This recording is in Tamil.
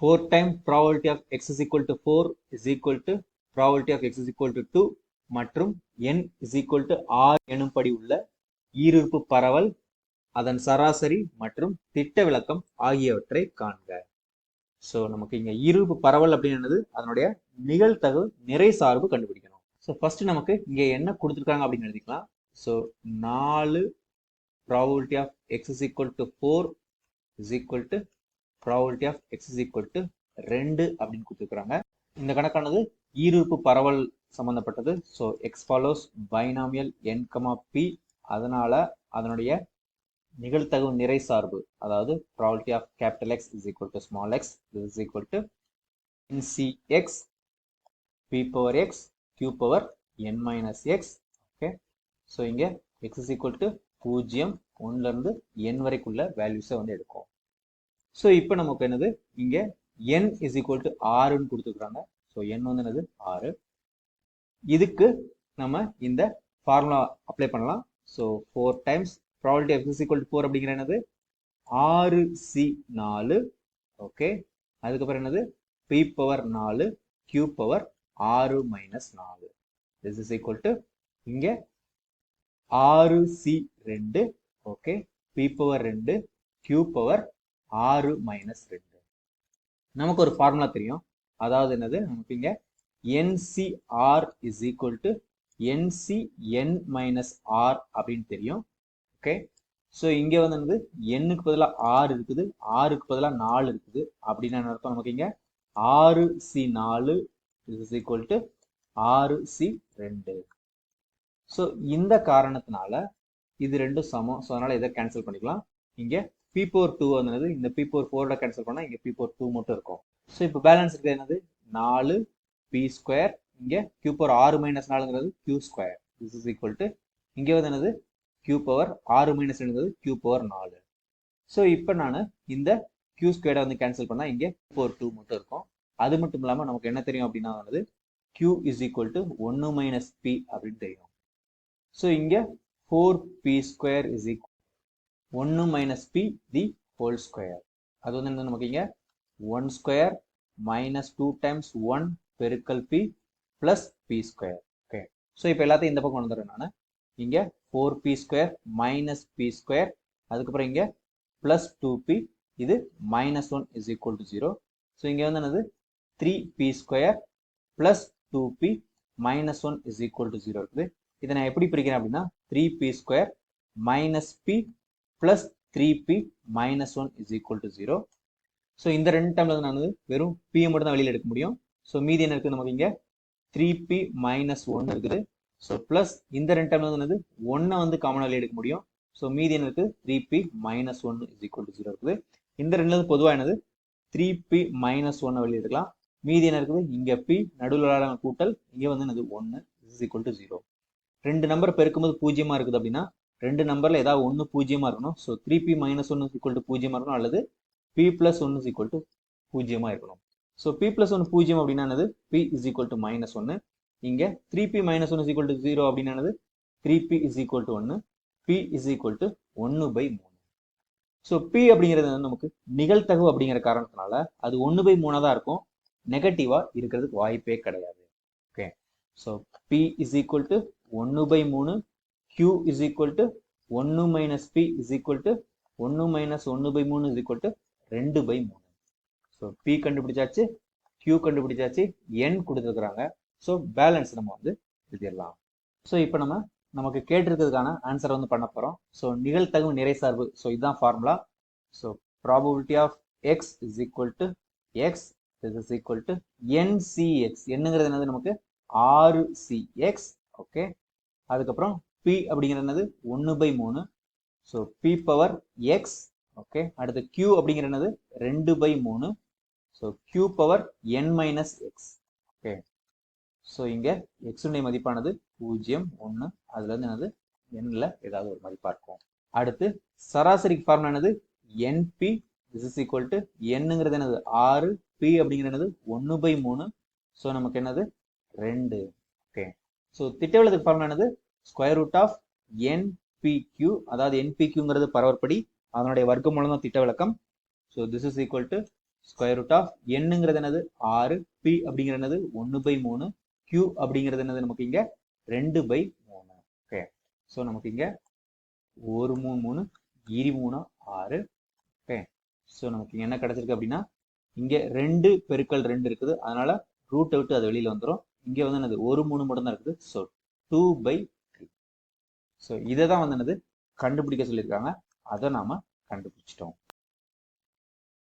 Four time probability of X is equal to four is equal to probability of X is equal to two மற்றும் n is equal to R எனும்படி உள்ள ஈருறுப்பு பரவல் அதன் சராசரி மற்றும் திட்ட விளக்கம் ஆகியவற்றை காண்க. ஸோ நமக்கு இங்கே ஈருறுப்பு பரவல் அப்படின்றது அதனுடைய நிகழ்தகவு நிறை சார்பு கண்டுபிடிக்கணும். ஸோ ஃபர்ஸ்ட் நமக்கு இங்கே என்ன கொடுத்துருக்காங்க அப்படின்னு எழுதிக்கலாம். ஸோ நாலு probability of X is equal to four is equal to probability of X is equal to ரெண்டு அப்படின்னு கொடுத்துருக்குறாங்க. இந்த கணக்கானது ஈருறுப்பு பரவல் சம்மந்தப்பட்டது so X follows binomial N comma P அதனால் அதனுடைய நிகழ்த்தகவு நிறை சார்பு அதாவது probability of capital X is equal to small X is equal to C X P power X Q power N minus X okay so இங்கே எக்ஸ் இஸ் ஈக்குவல் டு பூஜ்ஜியம் ஒன்றுலேருந்து என் வரைக்குள்ள வேல்யூஸை வந்து எடுக்கும். ஸோ இப்போ நமக்கு என்னது? இங்கே என் இஸ் ஈக்குவல் டு ஆறுன்னு கொடுத்துருக்குறாங்க. ஸோ என் வந்து என்னது? ஆறு இதுக்கு நம்ம இந்த ஃபார்முலா அப்ளை பண்ணலாம். So four times probability of is equal to four அப்படிங்கிற என்னது? ஆறு சி நாலு. ஓகே அதுக்கப்புறம் என்னது? பி பவர் நாலு கியூ பவர் ஆறு மைனஸ் நாலு. திஸ் இஸ் ஈக்குவல் டு இங்கே ஆறு சி ரெண்டு. ஓகே பி பவர் ரெண்டு கியூ பவர் ஆறு மைனஸ் ரெண்டு. நமக்கு ஒரு ஃபார்முலா தெரியும். அதாவது என்னது? நமக்கு இங்க N C R is equal to N C N minus R அப்படின்னு தெரியும். ஓகே ஸோ இங்கே வந்து என்னது? எண்ணுக்கு பதிலாக ஆறு இருக்குது. ஆறுக்கு பதிலாக நாலு இருக்குது. அப்படின்னு என்ன அர்த்தம்? நமக்கு இங்கே ஆறு சி நாலு இஸ் ஈக்குவல் டு ஆறு சி ரெண்டு. ஸோ இந்த காரணத்தினால இது ரெண்டும் சமம். ஸோ அதனால இதை கேன்சல் பண்ணிக்கலாம். இங்கே பி போர் டூ வந்தது இந்த பி போர் ஃபோரோட கேன்சல் பண்ணால் இங்கே பி போர் டூ மட்டும் இருக்கும். ஸோ இப்போ பேலன்ஸ் இருக்கிறது என்னது? நாலு பி ஸ்கொயர் இங்கே கியூ பவர் ஆறு minus நாலுங்கிறது Q square this is equal to இங்கே வந்து என்னது? கியூ பவர் ஆறு மைனஸ் ரெண்டுங்கிறது கியூ பவர் நாலு. ஸோ இப்போ நான் இந்த கியூ ஸ்கொயரை வந்து கேன்சல் பண்ணால் இங்கே ஃபோர் டூ மட்டும் இருக்கும். அது மட்டும் இல்லாமல் நமக்கு என்ன தெரியும் அப்படின்னா வந்து கியூ இஸ் ஈக்குவல் டு ஒன்று மைனஸ் பி அப்படின்னு தெரியும். ஸோ இங்கே four P square is equal ஒன்று minus P the whole square அது வந்து என்ன நமக்கு இங்கே? One square minus two times one பெருக்கல் P plus P square okay so இப்போ எல்லாத்தையும் இந்த பக்கம் வந்துடுறேன் நான். இங்கே four P square minus P square அதுக்கப்புறம் இங்கே ப்ளஸ் டூ பி இது minus one is equal to zero so இங்கே வந்து என்னது? Three P square plus two P minus one is equal to zero இருக்குது இதை நான் எப்படி பிரிக்கிறேன் அப்படின்னா three P square minus P plus three P minus one is equal to zero so இந்த ரெண்டு டைம்ல நான் வந்து வெறும் பியை மட்டும் தான் வெளியில் எடுக்க முடியும். ஸோ மீதி என்ன இருக்குது நமக்கு இங்கே? த்ரீ பி மைனஸ் ஒன் இருக்குது. ஸோ ப்ளஸ் இந்த ரெண்டு டைம்ல வந்து என்னது? ஒன்றை வந்து காமனாக வெளியே எடுக்க முடியும். ஸோ மீதி என்ன இருக்குது? Three P minus one is equal to zero இருக்குது. இந்த ரெண்டு பொதுவாக என்னது? த்ரீ பி மைனஸ் ஒன்னை வெளியே எடுக்கலாம். மீதி என்ன இருக்குது? இங்கே பி நடுவில் கூட்டல் இங்கே வந்து என்னது? ஒன்று இஸ் ஈக்குவல் டு ஜீரோ ரெண்டு நம்பர் பெருக்கும்போது பூஜ்ஜியமாக இருக்குது அப்படின்னா ரெண்டு நம்பர்ல ஏதாவது ஒன்று பூஜ்ஜியமா இருக்கணும். ஸோ த்ரீ பி மைனஸ் ஒன்று ஈக்குவல் டு பூஜ்ஜியமாக இருக்கணும் அல்லது பி பிளஸ் ஒன்று ஈக்குவல் டு பூஜ்ஜியமாக இருக்கணும். ஸோ பி பிளஸ் ஒன்று பூஜ்ஜியம் அப்படின்னா P is equal to minus ஒன்று இங்கே த்ரீ பி மைனஸ் ஒன்று ஈக்குவல் டு ஜீரோ அப்படின்னா three P is equal to ஒன்று பி இஸ் ஈக்குவல் டு ஒன்று பை மூணு ஸோ பி அப்படிங்கிறது வந்து நமக்கு நிகழ்த்தகவு அப்படிங்கிற காரணத்தினால அது ஒன்று பை மூணாக தான் இருக்கும். நெகட்டிவாக இருக்கிறதுக்கு வாய்ப்பே கிடையாது. Okay so P is equal to ஒன்று பை மூணு கியூ இஸ் ஈக்குவல் டு ஒன்று minus P is equal to ஒன்று மைனஸ் ஒன்று பை மூணு இஸ் ஈக்குவல் டு ரெண்டு பை மூணு ஸோ பி கண்டுபிடிச்சாச்சு கியூ கண்டுபிடிச்சாச்சு என் கொடுத்துருக்குறாங்க. ஸோ பேலன்ஸ் நம்ம வந்து எழுதிடலாம். ஸோ இப்போ நம்ம நமக்கு கேட்டிருக்கிறதுக்கான ஆன்சர் வந்து பண்ண போகிறோம் ஸோ நிகழ்த்தகவு நிறை சார்பு. ஸோ இதுதான் formula so probability of X is equal to X is is equal to N C X என்னங்கிறது என்னது நமக்கு? ஆறு சி எக்ஸ் ஓகே அதுக்கப்புறம் பி அப்படிங்கிறது என்னது? ஒன்று பை மூணு. So P power X okay அடுத்து கியூ அப்படிங்கிற என்னது? ரெண்டு பை மூணு. So Q power N minus X okay so இங்கே எக்ஸுடைய மதிப்பானது பூஜ்ஜியம் ஒன்று அதுலேருந்து என்னது? எண்ணில் ஏதாவது ஒரு மதிப்பாக இருக்கும். அடுத்து சராசரி ஃபார்முலா என்னது? N P this is equal to என்னங்கிறது என்னது? ஆறு. பி அப்படிங்கிறது என்னது? ஒன்று பை மூணு. ஸோ நமக்கு என்னது? ரெண்டு ஓகே ஸோ திட்டவிலத்துக்கு ஃபார்முலா என்னது? Square root of N P Q அதாவது என்பிக்யூங்கிறது பரவற்படி அதனுடைய வர்க்க மூலம் தான் திட்ட விளக்கம் so this is equal to square root of என்னங்கிறது என்னது? ஆறு பி அப்படிங்கிறது என்னது? ஒன்று பை மூணு கியூ அப்படிங்கிறது என்னது நமக்கு இங்கே? ரெண்டு பை மூணு. ஓகே ஸோ நமக்கு இங்கே ஒரு மூணு மூணு இரு மூணு ஆறு. ஓகே ஸோ நமக்கு இங்கே என்ன கிடச்சிருக்கு அப்படின்னா இங்கே ரெண்டு பெருக்கல் ரெண்டு இருக்குது. அதனால ரூட்டை விட்டு அது வெளியில் வந்துடும் இங்கே வந்து என்னது? ஒரு மூணு மட்டும் தான் இருக்குது. ஸோ டூ பை ஸோ இதை தான் வந்து என்னது? கண்டுபிடிக்க சொல்லியிருக்காங்க. அதை நாம் கண்டுபிடிச்சிட்டோம்.